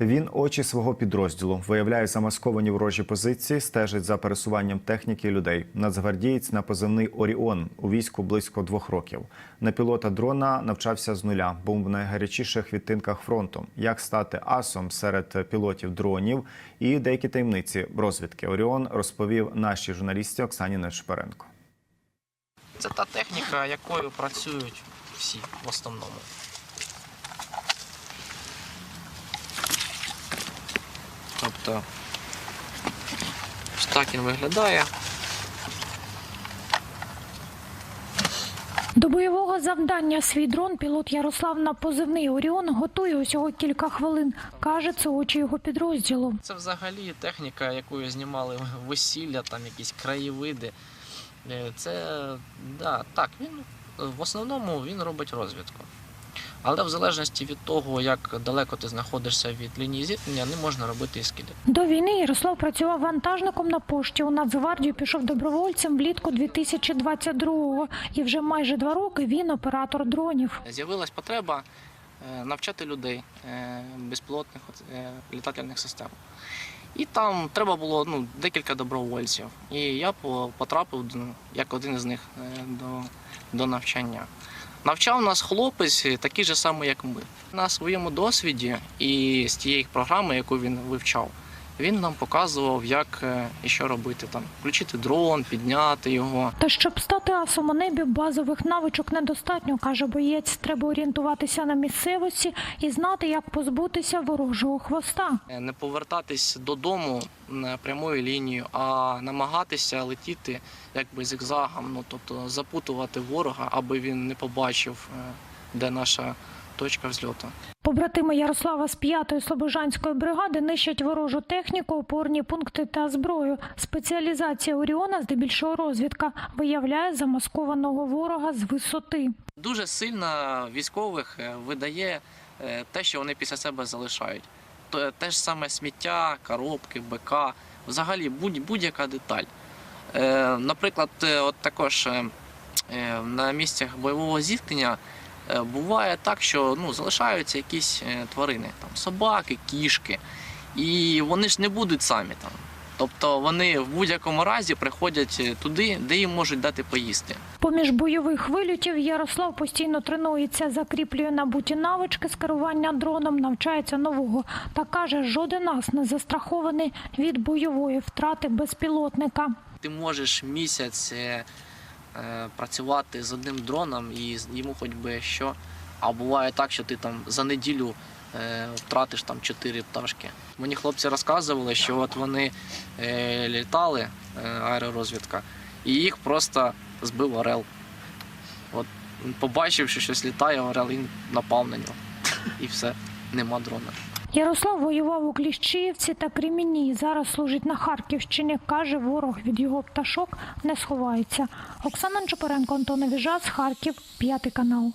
Він очі свого підрозділу виявляє замасковані ворожі позиції, стежить за пересуванням техніки і людей. Нацгвардієць на позивний Оріон у війську близько двох років. На пілота дрона навчався з нуля, був в найгарячіших відтинках фронту. Як стати асом серед пілотів дронів і деякі таємниці розвідки Оріон розповів нашій журналісті Оксані Нечпаренко. Це та техніка, якою працюють всі в основному. Тобто ось так він виглядає. До бойового завдання свій дрон пілот Ярослав на позивний Оріон готує усього кілька хвилин. Каже, це очі його підрозділу. Це взагалі техніка, якою знімали весілля, там якісь краєвиди. Е, Це да, так, він в основному він робить розвідку. Але в залежності від того, як далеко ти знаходишся від лінії зіткнення, не можна робити і скиди. До війни Ярослав працював вантажником на пошті. У Нацгвардію пішов добровольцем влітку 2022-го. І вже майже два роки він оператор дронів. З'явилась потреба е, навчати людей е, безпілотних е, літательних систем. І там треба було ну, декілька добровольців. І я потрапив ну, як один із них до, до навчання. Навчав нас хлопець, е, такий же самий, як ми. На своєму досвіді і з тієї програми, яку він вивчав, він нам показував, як е, і що робити. Там, включити дрон, підняти його. Та щоб стати асом у небі, базових навичок недостатньо, каже боєць. Треба орієнтуватися на місцевості і знати, як позбутися ворожого хвоста. Е, не повертатись додому на прямою лінією, а намагатися летіти якби зигзагом, ну тобто запутувати ворога, аби він не побачив, е, де наша точка взльоту. Побратими Ярослава з 5-ї Слобожанської бригади нищать ворожу техніку, опорні пункти та зброю. Спеціалізація Оріона, здебільшого розвідка, виявляє замаскованого ворога з висоти. Дуже сильно військових е, видає е, те, що вони після себе залишають. Те ж саме сміття, коробки, БК, взагалі будь- будь-яка деталь. Е, Наприклад, от також на місцях бойового зіткнення буває так, що ну, залишаються якісь е, тварини, там, собаки, кішки, і вони ж не будуть самі там. Тобто вони в будь-якому разі приходять е, туди, де їм можуть дати поїсти. Поміж бойових вильотів Ярослав постійно тренується, закріплює набуті навички з керування дроном, навчається нового. Та каже, жоден ас не застрахований від бойової втрати безпілотника. ти можеш місяць е, е, працювати з одним дроном і йому хоч би що. А буває так, що ти там за неділю е, втратиш там чотири пташки. Мені хлопці розказували, що от вони е, літали, е, аеророзвідка, і їх просто збив орел. От побачив, що щось літає, орел і напав на нього. І все, нема дрона. Ярослав воював у Кліщівці та Кремінні. Зараз служить на Харківщині. Каже, ворог від його пташок не сховається. Оксана Чепоренко, Антон Віжас, Харків, п'ятий канал.